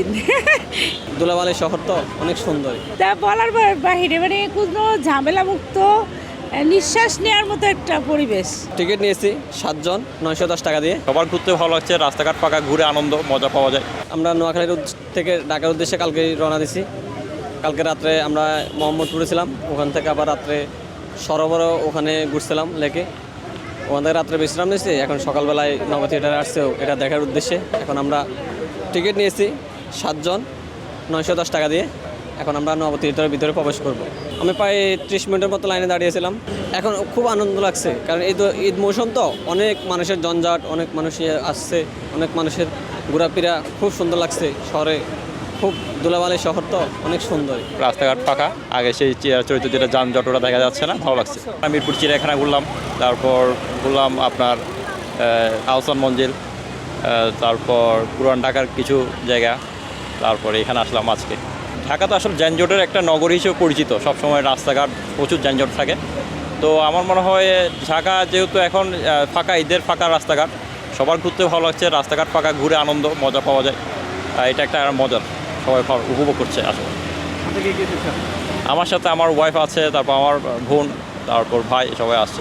Imagine দোলাবালি শহর তো অনেক সুন্দর। তা বলার বাহিরে মানে কোনো ঝামেলা মুক্ত নিঃশ্বাস নেওয়ার মতো একটা পরিবেশ। টিকিট নিয়েছি সাতজন নয়শো দশ টাকা দিয়ে। সবার ঘুরতে ভালো লাগছে রাস্তাঘাট ফাঁকা ঘুরে আনন্দ মজা পাওয়া যায়। আমরা নোয়াখালীর থেকে ঢাকার উদ্দেশ্যে কালকে রওনা দিছি। কালকে রাত্রে আমরা মোহাম্মদপুরে ছিলাম ওখান থেকে আবার রাত্রে সরোবর ওখানে ঘুরছিলাম লেকে। ওখান থেকে রাত্রে বিশ্রাম নিয়েছি এখন সকালবেলায় নব থিয়েটারে আসছে এটা দেখার উদ্দেশ্যে। এখন আমরা টিকিট নিয়েছি সাতজন নয়শো দশ টাকা দিয়ে। এখন আমরা নব থিয়েটারের ভিতরে প্রবেশ করব। আমি প্রায় ত্রিশ মিনিটের মতো লাইনে দাঁড়িয়েছিলাম। এখন খুব আনন্দ লাগছে কারণ এই তো ঈদ মৌসুম তো অনেক মানুষের জঞ্জাট অনেক মানুষ আসছে অনেক মানুষের ঘোরাফেরা খুব সুন্দর লাগছে শহরে। খুব দুলাবালি শহর তো অনেক সুন্দর। রাস্তাঘাট ফাঁকা আগে সেই চরিত্র যেটা যানজট ওটা দেখা যাচ্ছে না ভালো লাগছে। মিরপুর চিড়িয়াখানা ঘুরলাম তারপর ঘুরলাম আপনার আহ, আহসান মঞ্জিল তারপর পুরান ঢাকার কিছু জায়গা। তারপরে এখানে আসলাম আজকে। ঢাকা তো আসলে যানজটের একটা নগর হিসেবে পরিচিত। সবসময় রাস্তাঘাট প্রচুর যানজট থাকে। তো আমার মনে হয় ঢাকা যেহেতু এখন ফাঁকা, ঈদের ফাঁকা রাস্তাঘাট, সবার ঘুরতে ভালো লাগছে। রাস্তাঘাট ফাঁকা, ঘুরে আনন্দ, মজা পাওয়া যায়। এটা একটা আর মজার, সবাই উপভোগ করছে আসলে। আমার সাথে আমার ওয়াইফ আছে, তারপর আমার বোন, তারপর ভাই, সবাই আসছে।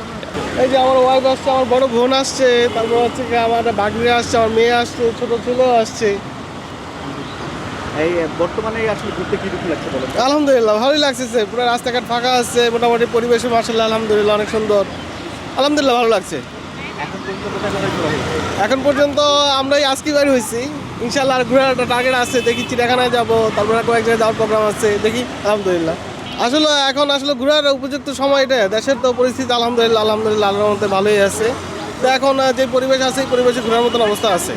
এই যে আমার ওয়াইফ আসছে, আমার বড় বোন আসছে, তারপর হচ্ছে আমার বাগনি আসছে, আমার মেয়ে আসছে, ছোটো ছেলেও আসছে। এই বর্তমানে আসলে ঘুরতে কি লাগছে বলো আলহামদুলিল্লাহ ভালোই লাগছে পুরো রাস্তাঘাট ফাঁকা আছে মোটামুটি পরিবেশে মার্শাল্লাহ আলহামদুলিল্লাহ অনেক সুন্দর। আলহামদুলিল্লাহ ভালো লাগছে। এখন পর্যন্ত আমরাই আজকে বাইর হয়েছি। ইনশাল্লাহ আর ঘোরার একটা টার্গেট আছে দেখি চিড়িয়াখানায় যাব তারপরে কয়েক জায়গায় যাওয়ার প্রোগ্রাম আছে দেখি আলহামদুলিল্লাহ। আসলে এখন আসলে ঘোরার উপযুক্ত সময় এটা দেশের তো পরিস্থিতি আলহামদুলিল্লাহ আলহামদুলিল্লাহ আল্লাহর মধ্যে ভালোই আছে। তো এখন যে পরিবেশ আছে এই পরিবেশে ঘোরার মতন অবস্থা আছে।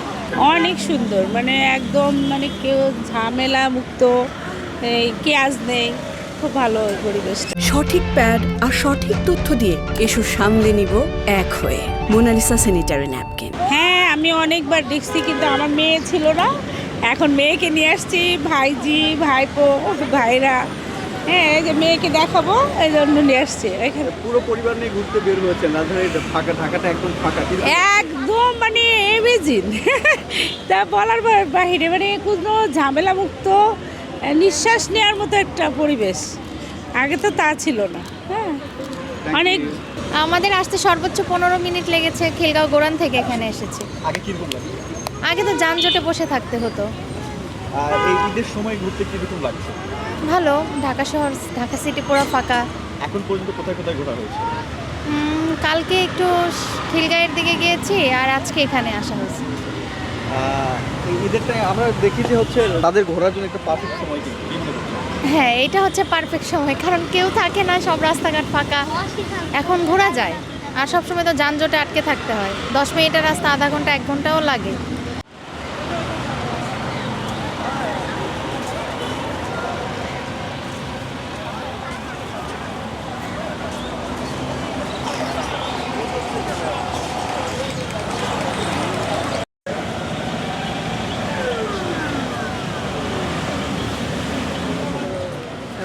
অনেক সুন্দর মানে একদম মানে কেউ ঝামেলা মুক্ত এই কেয়াজ নেই খুব ভালো পরিবেশটা। সঠিক প্যাড আর সঠিক তথ্য দিয়ে এসব সামলে নিব এক হয়ে। Monalisa sanitary napkin. হ্যাঁ আমি অনেকবার দেখছি কিন্তু আমার মেয়ে ছিল না। এখন মেয়েকে নিয়ে আসছি ভাইজি ভাইপো ভাইরা। হ্যাঁ এই যে মেয়েকে দেখাবো এই জন্য নিয়ে আসছি এখানে। পুরো পরিবার নিয়ে ঘুরতে বের হয়েছেন রাজধানী ফাঁকা ঢাকাটা একদম ফাঁকা একদম মানে এমেজিন তা বলার বাহিরে মানে কোনো ঝামেলা মুক্ত নিঃশ্বাস নেওয়ার মতো একটা পরিবেশ। আগে তো তা ছিল না হ্যাঁ। অনেক আমাদের আসতে সর্বোচ্চ পনেরো মিনিট লেগেছে খেলগাঁও গোরান থেকে এখানে এসেছি। আগে কীরকম আগে তো যানজটে বসে থাকতে হতো। আর এই ঈদের সময় ঘুরতে কীরকম লাগছে? ভালো ঢাকা শহর ঢাকা সিটি পুরো ফাঁকা। এখন পর্যন্ত কোথায় কোথায় ঘোরা হয়েছে? কালকে একটু খিলগাঁয়ের দিকে গিয়েছি আর আজকে এখানে আসা হয়েছে। এই ঈদেরটা আমরা দেখি যে হচ্ছে তাদের ঘোরার জন্য একটা পারফেক্ট সময় কিন্তু? হ্যাঁ এটা হচ্ছে পারফেক্ট সময় কারণ কেউ থাকে না সব রাস্তাঘাট ফাঁকা। এখন ঘোরা যায় আর সবসময় তো যানজটে আটকে থাকতে হয়। দশ মিনিটের রাস্তা আধা ঘণ্টা এক ঘন্টাও লাগে।